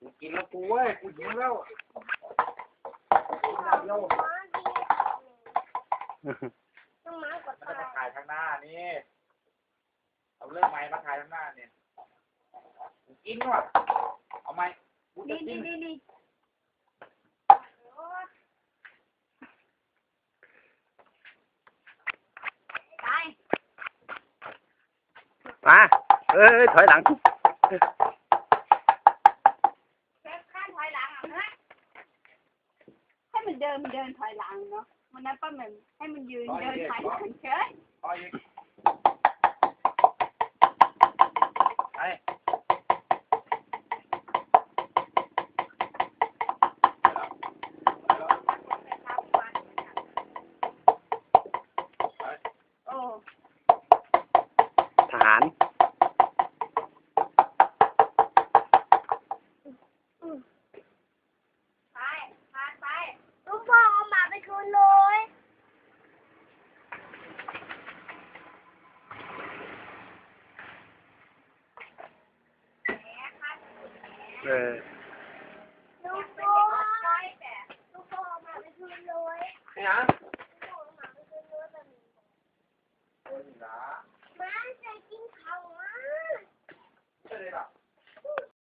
กูกินแล้วกูเว้ยกูหิวแล้วหลับแล้วมันจะถ่ายข้างหน้านี่เอาเรื่องไม้มาถ่ายข้างหน้าเนี่ยกินว่ะเอาไม้กูจะกิน นี่นี่นี่ เอ้ยถอยหลังเซฟข้างถอยหลังอะนะให้มันเดินมันเดินถอยหลังเนาะมันนั้นป้าเหมือนให้มันยืนเดินถอยหลังเฉยต่ เออลูกโป่ลูกโป่มาเป็นทุนเลยเนี่ย